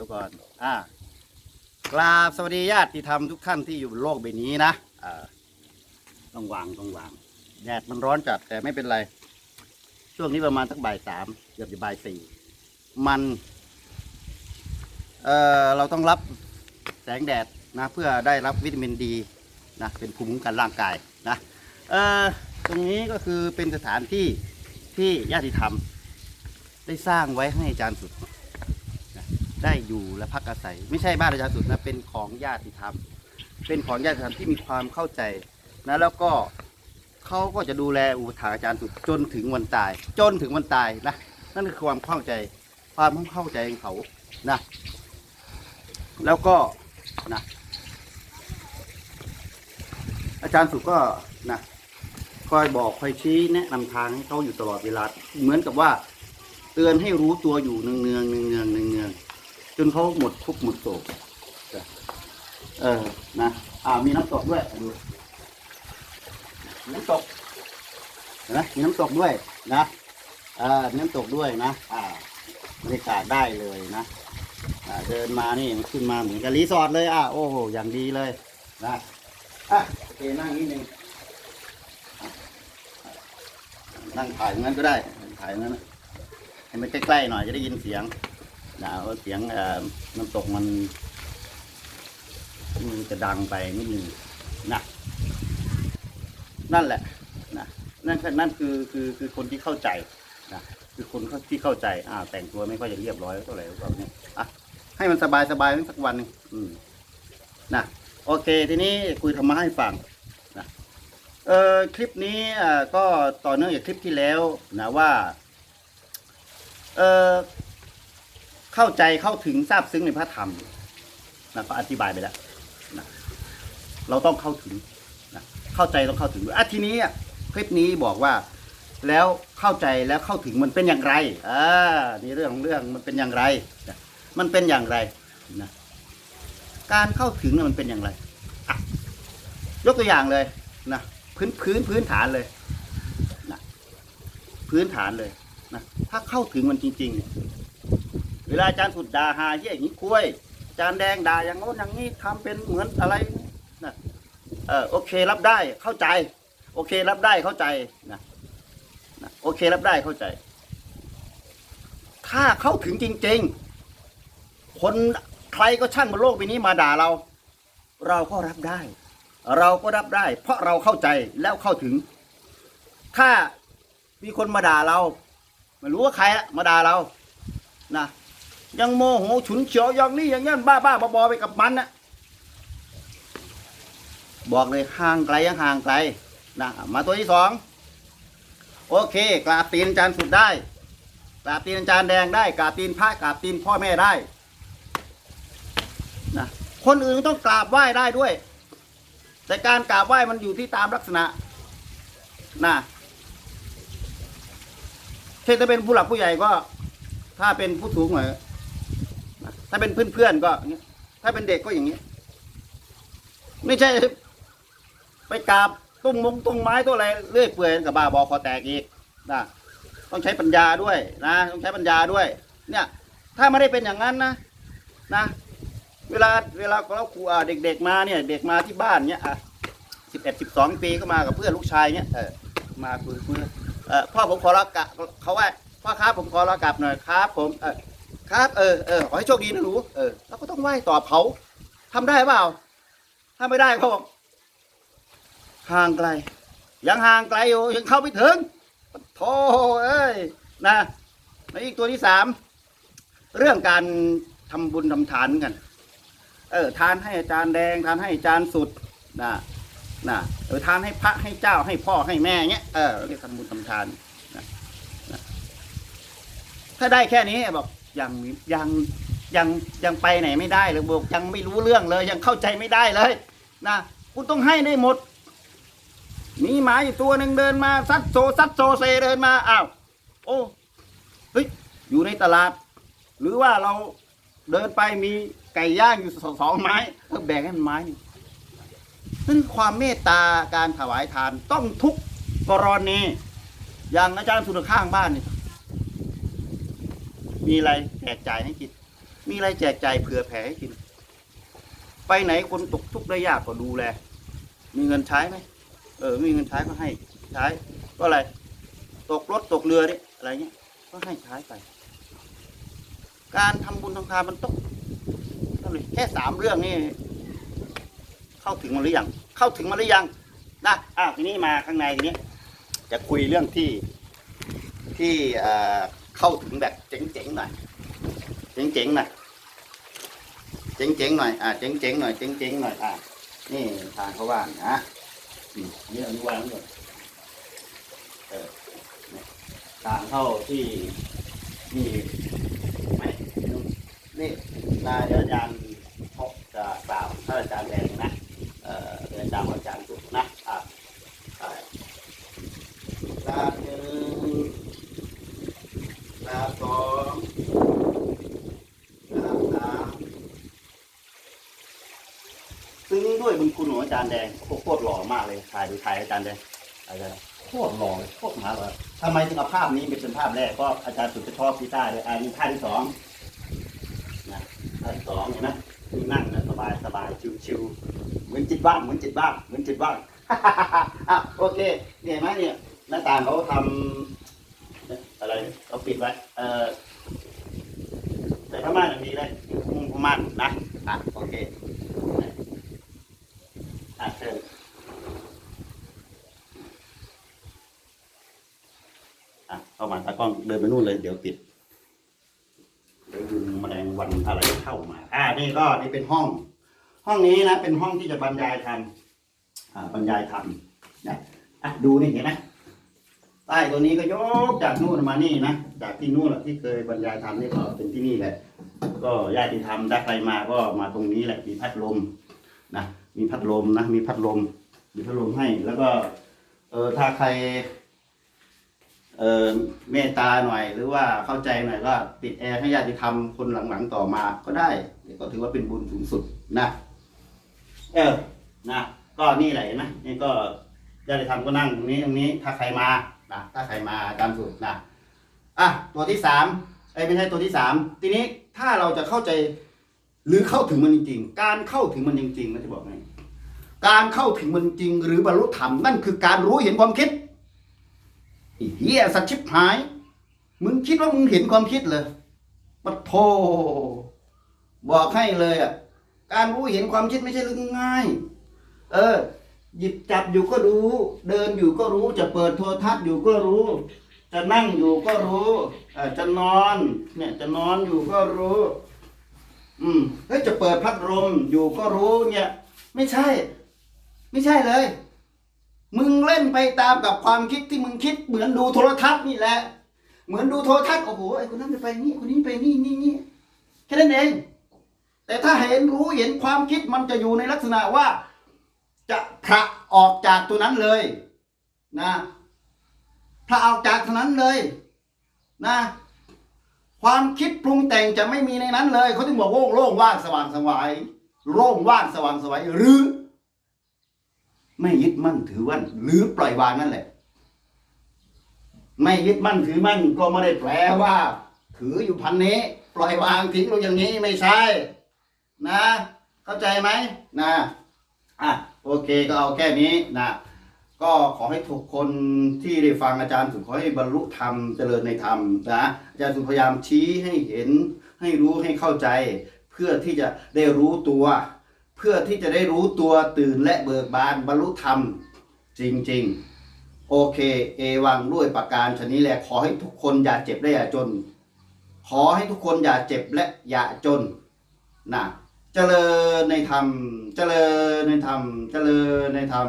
ดี๋ยวก่อนอ่ากราบสวัสดีญาติธรรมทุกท่านที่อยู่บนโลกใบนี้นะอ่าต้องวางต้องวางแดดมันร้อนจัดแต่ไม่เป็นไร ช่วงนี้ประมาณสักบ่ายสามเกือบจะบ่ายสี่มันเอ่อเราต้องรับแสงแดดนะ เพื่อได้รับวิตามินดีนะเป็นภูมิคุ้มกันร่างกายนะเอ่อตรงนี้ก็คือเป็นสถานที่ที่ญาติธรรม ได้สร้างไว้ให้อาจารย์สุด ได้อยู่และพักอาศัย ไม่ใช่บ้านอาจารสุดนะเป็นของญาติธรรม เป็นของญาติธรรมที่มีความเข้าใจนะแล้วก็เขาก็จะดูแลอุปถัมภ์อาจารย์สุดจนถึงวันตาย จนถึงวันตายนะนั่นคือความเข้าใจ ความเข้าใจของเขานะ แล้วก็นะอาจารย์สุก็นะคอยบอกคอยชี้แนะนำทางให้เขาอยู่ตลอดเวลา เหมือนกับว่า เตือนให้รู้ตัวอยู่เนืองเนืองเนืองเนืองเนือง นืองจนเขาหมดทุกข์หมดโศกเออ นะ อ่า มีน้ำตกด้วยดูน้ำตกเห็นไหมมีน้ำตกด้วยนะอ่ามีน้ำตกด้วยนะ อ่าบรรยากาศได้เลยนะอ่าเดินมานี่มันขึ้นมาเหมือนกับรีสอร์ทเลย อะ โอ้โห อย่างดีเลยนะอะโอเคนั่งนิดนึงอะนั่งถ่ายอย่างนั้นก็ได้ ถ่ายอย่างนั้นนะให้มันใกล้ๆหน่อยจะได้ยินเสียง นะเพราเสียงน้ำตกมันมันจะดังไปนิดนึงนะนั่นแหละนะนั่นคือนั่นคือคือคือคนที่เข้าใจนะคือคนที่เข้าใจ อ่า แต่งตัวไม่ค่อยจะเรียบร้อยเท่าไหร่แบบนี้อะให้มันสบายสบายสักวันหนึงอืมนะโอเค ทีนี้คุยธรรมะให้ฟังนะเออคลิปนี้อ่าก็ต่อเนื่องจากคลิปที่แล้วนะว่า เออ เข้าใจเข้าถึงทราบซึ้งในพระธรรมนะก็อธิบายไปแล้วนะเราต้องเข้าถึงนะเข้าใจต้องเข้าถึงด้วยอะทีนี้คลิปนี้บอกว่าแล้วเข้าใจแล้วเข้าถึงมันเป็นอย่างไรอ่านี่เรื่องของเรื่องมันเป็นอย่างไรนะมันเป็นอย่างไรนะการเข้าถึงน่ะมันเป็นอย่างไรยกตัวอย่างเลยนะพื้นพื้นพื้นฐานเลยนะพื้นฐานเลยนะถ้าเข้าถึงมันจริงๆ เวลาอาจารย์สุดด่าหาเยี่ยอย่างนี้คุยอาจารย์แดงด่าอย่างโน้นอย่างนี้ทำเป็นเหมือนอะไรนะเออโอเครับได้เข้าใจ โอเครับได้เข้าใจนะนะโอเค รับได้เข้าใจ ถ้าเข้าถึงจริง ๆ คนใครก็ช่างบนโลกใบนี้มาด่าเรา เราก็รับได้ เราก็รับได้ เพราะเราเข้าใจแล้วเข้าถึง ถ้ามีคนมาด่าเราไม่รู้ว่าใครมาด่าเรานะ ยังโมโหฉุนเฉียวอย่างนี้อย่างนี้นบ้าบ้าบอๆไปกับมันนะบอกเลยห่างไกลยังห่างไกลนะมาตัวที่สองโอเคกราบตีนอาจารย์สุดได้กราบตีนอาจารย์แดงได้กราบตีนพระกราบตีนพ่อแม่ได้นะคนอื่นต้องกราบไหว้ได้ด้วย แต่การกราบไหว้มันอยู่ที่ตามลักษณะนะเช่นถ้าเป็นผู้หลักผู้ใหญ่ก็ ถ้าเป็นผู้สูงหน่อย ถ้าเป็นเพื่อนๆก็อย่างเงี้ย ถ้าเป็นเด็กก็อย่างนี้ ไม่ใช่ ไปกราบตุ้งมงตุ้งไม้ตัวอะไรเลื่อยเปื่อยกับบาบอคอแตกอีกนะต้องใช้ปัญญาด้วยนะต้องใช้ปัญญาด้วย เนี่ย ถ้าไม่ได้เป็นอย่างนั้นนะนะเวลาเวลาเราครูเด็กๆมาเนี่ย เด็กมาที่บ้านเนี่ยอะสิบเอ็ดสิบสองปีก็มากับเพื่อนลูกชายเนี่ยเออมาคุยคุยเออพ่อผมขอรับกะเขาว่าพ่อครับผมขอรักลับหน่อยครับ ผมเออ ครับ เออเออขอให้โชคดีนะหนูเออเราก็ต้องไหว้ตอบเขาทำได้เปล่า ถ้าไม่ได้เขาบอกห่างไกล ยังห่างไกลอยู่ยังเข้าไม่ถึงโธ่เอ้ยนะแล้วอีกตัวที่สามเรื่องการทำบุญทำทานกัน เออ ทานให้อาจารย์แดง ทานให้อาจารย์สุดนะนะเออทานให้พระให้เจ้าให้พ่อให้แม่เงี้ยเออเรียกทำบุญทำทานนะนะถ้าได้แค่นี้บอก ยังยังยังยังไปไหนไม่ได้เลยบอกยังไม่รู้เรื่องเลย ยังเข้าใจไม่ได้เลยนะคุณต้องให้ได้หมดมีหมาอยู่ตัวหนึ่งเดินมาซัดโซซัดโซเซเดินมาอ้าวโอ้เฮ้ยอยู่ในตลาด หรือว่าเราเดินไปมีไก่ย่างอยู่สองสองไม้ก็แบ่งให้มันไม้นึงนั่นความเมตตาการถวายทานต้องทุกกรณีอย่างอาจารย์สุดข้างบ้านนี่ มีอะไรแจกจ่ายให้กิน มีอะไรแจกจ่ายเผื่อแผ่ให้กิน ไปไหนคนตกทุกข์ได้ยากก็ดูแล มีเงินใช้ไหม เออ มีเงินใช้ก็ให้ใช้ ก็อะไร ตกรถตกเรือเนี่อะไรเงี้ย ก็ให้ใช้ไป การทำบุญทำทานมันต้องนั่นเลยแค่สามเรื่องนี่เข้าถึงมันหรือยัง เข้าถึงมันหรือยัง นะอ้าวทีนี้มาข้างในทีนี้ จะคุยเรื่องที่ที่อ่อ เข้าถึงแบบเจ๋งๆหน่อยเจ๋งๆหน่อยเจ๋งๆหน่อยอ่าเจ๋งๆหน่อยเจ๋งๆหน่อยอ่านี่ทางเขาว่านะอืมนี่อนุวางหมดเออเนี่ยทางเข้าที่นี่ไหมนี่นายอาจารย์พบจะกล่าวท่านอาจารย์แดงนะ เอ่อเดินตามอาจารย์สุนะ อ่าใช่ลาหนึ่งลาสองลาสามซึ้งด้วยบุญคุณของอาจารย์แดงโคโค ตรหล่อมากเลยถ่ายดูถ่ายอาจารย์แดงอาจารย์โคตรหล่อเลยโคตรหมาเลยทำไมถึงเอาภาพนี้เป็นภาพแรกก็อาจารย์สุดจะชอบกีตาร์เลยอันนี้ท่าที่สองนะท่าที่สองเห็นไหมนั่งนะสบายสบายชิวๆเหมือนจิตว่างเหมือนจิตว่างเหมือนจิตว่างอะโอเคเนี่ยเห็นไหมเนี่ยหน้าต่างเขาทำอะไรเขาปิดไว้เออแต่ผ้าม่านอย่างดีเลยมุงผ้าม่านนะอะโอเคอะเชิญอะ เข้ามาตากล้องเดินไปนู่นเลย เดี๋ยวปิดเดี๋ยวยุงแมลงวันอะไรเข้ามา อ่า นี่ก็นี่เป็นห้อง ห้องนี้นะ เป็นห้องที่จะบรรยายธรรมอ่า บรรยายธรรมนะอะดูนี่เห็นไหมใต้ตัวนี้ก็ยกจากนู่นมานี่นะ จากที่นู่นที่เคยบรรยายธรรมนี่ก็เป็นที่นี่แหละ ก็ญาติธรรมถ้าใครมาก็มาตรงนี้แหละ มีพัดลมนะ มีพัดลมนะ มีพัดลม มีพัดลมให้ แล้วก็ เออถ้าใคร เออเมตตาหน่อย หรือว่าเข้าใจหน่อยก็ติดแอร์ให้ญาติธรรมคนหลังๆต่อมาก็ได้ก็ถือว่าเป็นบุญสูงสุดนะ เออนะก็นี่แหละเห็นไหมนี่ก็ญาติธรรมก็นั่งตรงนี้ตรงนี้ ถ้าใครมานะถ้าใครมาตามสูตรนะอะตัวที่สามไอ้ไม่ใช่ตัวที่สามทีนี้ถ้าเราจะเข้าใจหรือเข้าถึงมันจริง ๆ การเข้าถึงมันจริงๆนจะบอกให้การเข้าถึงมันจริงหรือบรรลุธรรมนั่นคือการรู้เห็นความคิด อ้เหี้ยสัตว์ชิบหาย มึงคิดว่ามึงเห็นความคิดเลยปะโทบอกให้เลยอะ การรู้เห็นความคิดไม่ใช่เรื่องง่าย เออ หยิบจับอยู่ก็รู้ เดินอยู่ก็รู้ จะเปิดโทรทัศน์อยู่ก็รู้ จะนั่งอยู่ก็รู้เอ่อจะนอน เนี่ย จะนอนอยู่ก็รู้ อืมเฮ้ยจะเปิดพัดลมอยู่ก็รู้เนี่ย ไม่ใช่ ไม่ใช่เลย มึงเล่นไปตามกับความคิดที่มึงคิดเหมือนดูโทรทัศน์นี่แหละ เหมือนดูโทรทัศน์โอ้โหไอ้คนนั้นจะไปนี่คนนี้ไปนี่นี่นี่แค่นั้นเอง แต่ถ้าเห็นรู้เห็นความคิดมันจะอยู่ในลักษณะว่า จะพระออกจากตัวนั้นเลยนะพระออกจากตัวนั้นเลยนะความคิดปรุงแต่งจะไม่มีในนั้นเลย เขาถึงบอกว่าโล่งว่างสว่างสวายโล่งว่างสว่างสวายหรือ ไม่ยึดมั่นถือมั่นหรือปล่อยวางนั่นแหละ ไม่ยึดมั่นถือมั่นก็ไม่ได้แปลว่า ถืออยู่พันนี้ ปล่อยวางทิ้งลงอย่างนี้ไม่ใช่ นะ เข้าใจไหมนะอะโอเคก็เอาแค่นี้นะก็ขอให้ทุกคนที่ได้ฟังอาจารย์สุขขอให้บรรลุธรรมเจริญในธรรมนะอาจารย์สุขพยายามชี้ให้เห็น ให้รู้ให้เข้าใจ เพื่อที่จะได้รู้ตัว พื่อที่จะได้รู้ตัวตื่นและเบิกบานบรรลุธรรม จริงๆ โอเค เอวังด้วยประการชนี้แหละขอให้ทุกคนอย่าเจ็บและอย่าจน ขอให้ทุกคนอย่าเจ็บและอย่าจนนะเจริญในธรรม เจริญในธรรม เจริญในธรรม